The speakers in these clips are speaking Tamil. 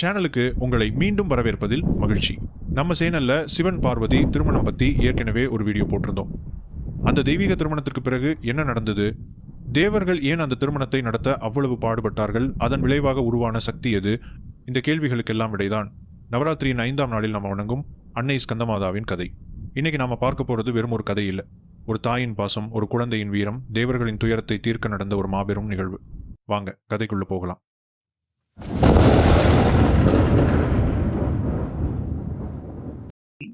சேனலுக்கு உங்களை மீண்டும் வரவேற்பதில் மகிழ்ச்சி. நம்ம சேனல்ல சிவன் பார்வதி திருமணம் பத்தி ஏற்கனவே ஒரு வீடியோ போட்டிருந்தோம். அந்த தெய்வீக திருமணத்திற்கு பிறகு என்ன நடந்தது? தேவர்கள் ஏன் அந்த திருமணத்தை நடத்த அவ்வளவு பாடுபட்டார்கள்? அதன் விளைவாக உருவான சக்தி எது? இந்த கேள்விகளுக்கெல்லாம் விடைதான். நவராத்திரியின் ஐந்தாம் நாளில் நாம் வணங்கும் அன்னை ஸ்கந்தமாதாவின் கதை. இன்னைக்கு நாம பார்க்க போறது வெறும் ஒரு கதை இல்லை. ஒரு தாயின் பாசம் ஒரு குழந்தையின் வீரம் தேவர்களின் துயரத்தை தீர்க்க நடந்த ஒரு மாபெரும் நிகழ்வு. வாங்க கதைக்குள்ள போகலாம்.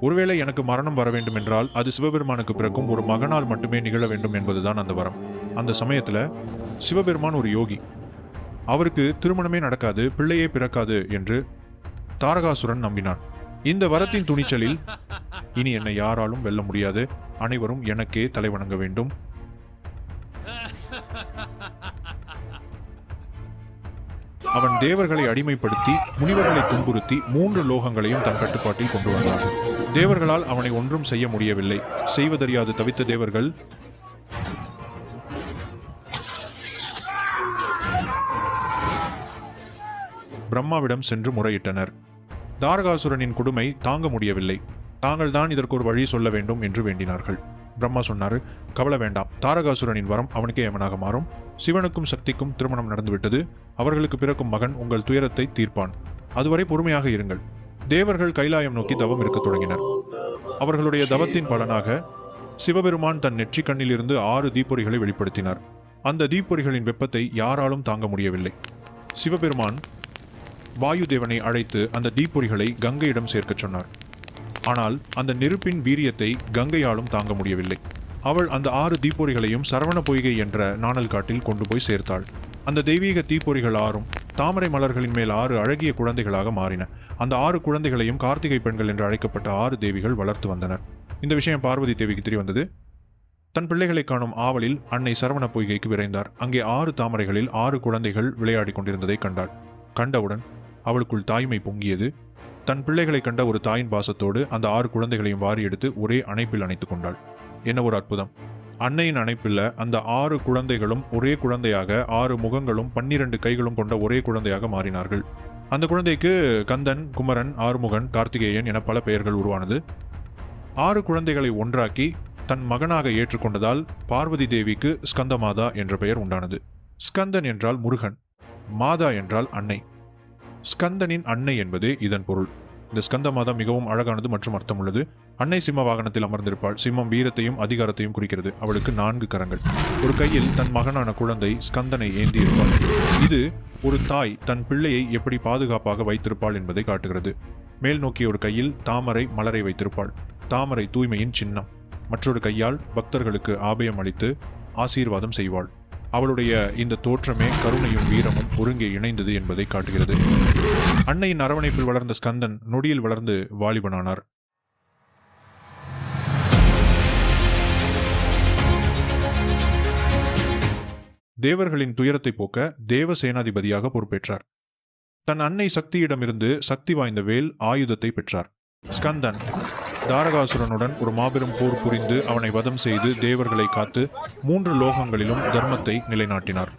ஒருவேளை எனக்கு மரணம் வர வேண்டும் என்றால் அது சிவபெருமானுக்கு பிறக்கும் ஒரு மகனால் மட்டுமே நிகழ வேண்டும் என்பதுதான் அந்த வரம். அந்த சமயத்துல சிவபெருமான் ஒரு யோகி. அவருக்கு திருமணமே நடக்காது பிள்ளையே பிறக்காது என்று தாரகாசுரன் நம்பினான். இந்த வரத்தின் துணிச்சலில் இனி என்னை யாராலும் வெல்ல முடியாது. அனைவரும் எனக்கே தலைவணங்க வேண்டும். அவன் தேவர்களை அடிமைப்படுத்தி முனிவர்களை துன்புறுத்தி மூன்று லோகங்களையும் தன் கட்டுப்பாட்டில் கொண்டு வந்தான். தேவர்களால் அவனை ஒன்றும் செய்ய முடியவில்லை. செய்வதறியாது தவித்த தேவர்கள் பிரம்மாவிடம் சென்று முறையிட்டனர். தாரகாசுரனின் கொடுமை தாங்க முடியவில்லை. தாங்கள் தான் இதற்கு ஒரு வழி சொல்ல வேண்டும் என்று வேண்டினார்கள். பிரம்மா சொன்னாரு கவலை வேண்டாம். தாரகாசுரனின் வரம் அவனுக்கே அவனாக மாறும். சிவனுக்கும் சக்திக்கும் திருமணம் நடந்துவிட்டது. அவர்களுக்கு பிறக்கும் மகன் உங்கள் துயரத்தை தீர்ப்பான். அதுவரை பொறுமையாக இருங்கள். தேவர்கள் கைலாயம் நோக்கி தவம் இருக்கத் தொடங்கினர். அவர்களுடைய தவத்தின் பலனாக சிவபெருமான் தன் நெற்றிக் கண்ணிலிருந்து ஆறு தீப்பொறிகளை வெளிப்படுத்தினார். அந்த தீப்பொறிகளின் வெப்பத்தை யாராலும் தாங்க முடியவில்லை. சிவபெருமான் வாயுதேவனை அழைத்து அந்த தீப்பொறிகளை கங்கையிடம் சேர்க்கச் சொன்னார். ஆனால் அந்த நெருப்பின் வீரியத்தை கங்கையாலும் தாங்க முடியவில்லை. அவள் அந்த ஆறு தீப்பொறிகளையும் சரவண பொய்கை என்ற நாணல் காட்டில் கொண்டு போய் சேர்த்தாள். அந்த தெய்வீக தீப்பொறிகள் ஆறும் தாமரை மலர்களின் மேல் ஆறு அழகிய குழந்தைகளாக மாறின. அந்த ஆறு குழந்தைகளையும் கார்த்திகை பெண்கள் என்று அழைக்கப்பட்ட ஆறு தேவிகள் வளர்த்து வந்தனர். இந்த விஷயம் பார்வதி தேவிக்கு தெரிய வந்தது தன் பிள்ளைகளை காணும் ஆவலில் அன்னை சரவண பொய்கைக்கு விரைந்தார். அங்கே ஆறு தாமரைகளில் ஆறு குழந்தைகள் விளையாடிக் கொண்டிருந்ததை கண்டாள். கண்டவுடன் அவளுக்குள் தாய்மை பொங்கியது. தன் பிள்ளைகளை கண்ட ஒரு தாயின் பாசத்தோடு அந்த ஆறு குழந்தைகளையும் வாரி எடுத்து ஒரே அணைப்பில் அணைத்துக் கொண்டாள். என்ன ஒரு அற்புதம். அன்னையின் அணைப்பில் அந்த ஆறு குழந்தைகளும் ஒரே குழந்தையாக ஆறு முகங்களும் பன்னிரண்டு கைகளும் கொண்ட ஒரே குழந்தையாக மாறினார்கள். அந்த குழந்தைக்கு கந்தன் குமரன் ஆறுமுகன் கார்த்திகேயன் என பல பெயர்கள் உருவானது. ஆறு குழந்தைகளை ஒன்றாக்கி தன் மகனாக ஏற்றுக்கொண்டதால் பார்வதி தேவிக்கு ஸ்கந்தமாதா என்ற பெயர் உண்டானது. ஸ்கந்தன் என்றால் முருகன் மாதா என்றால் அன்னை. ஸ்கந்தனின் அன்னை என்பது இதன் பொருள். இந்த ஸ்கந்த மாதா மிகவும் அழகானது மற்றும் அர்த்தமுள்ளது. அன்னை சிம்ம வாகனத்தில் அமர்ந்திருப்பாள். சிம்மம் வீரத்தையும் அதிகாரத்தையும் குறிக்கிறது. அவளுக்கு நான்கு கரங்கள். ஒரு கையில் தன் மகனான குழந்தை ஸ்கந்தனை ஏந்தி இருப்பாள் இது ஒரு தாய் தன் பிள்ளையை எப்படி பாதுகாப்பாக வைத்திருப்பாள் என்பதை காட்டுகிறது. மேல் நோக்கிய ஒரு கையில் தாமரை மலரை வைத்திருப்பாள். தாமரை தூய்மையின் சின்னம். மற்றொரு கையால் பக்தர்களுக்கு ஆபயம் அளித்து ஆசீர்வாதம் செய்வாள். அவளுடைய இந்த தோற்றமே கருணையும் வீரமும் ஒருங்கே இணைந்தது என்பதை காட்டுகிறது. அன்னையின் அரவணைப்பில் வளர்ந்த ஸ்கந்தன் நொடியில் வளர்ந்து வாலிபனானார். தேவர்களின் துயரத்தை போக்க தேவ சேனாதிபதியாக பொறுப்பேற்றார். தன் அன்னை சக்தியிடமிருந்து சக்தி வாய்ந்த வேல் ஆயுதத்தை பெற்றார். ஸ்கந்தன் தாரகாசுரனுடன் ஒரு மாபெரும் போர் புரிந்து அவனை வதம் செய்து தேவர்களை காத்து மூன்று லோகங்களிலும் தர்மத்தை நிலைநாட்டினார்.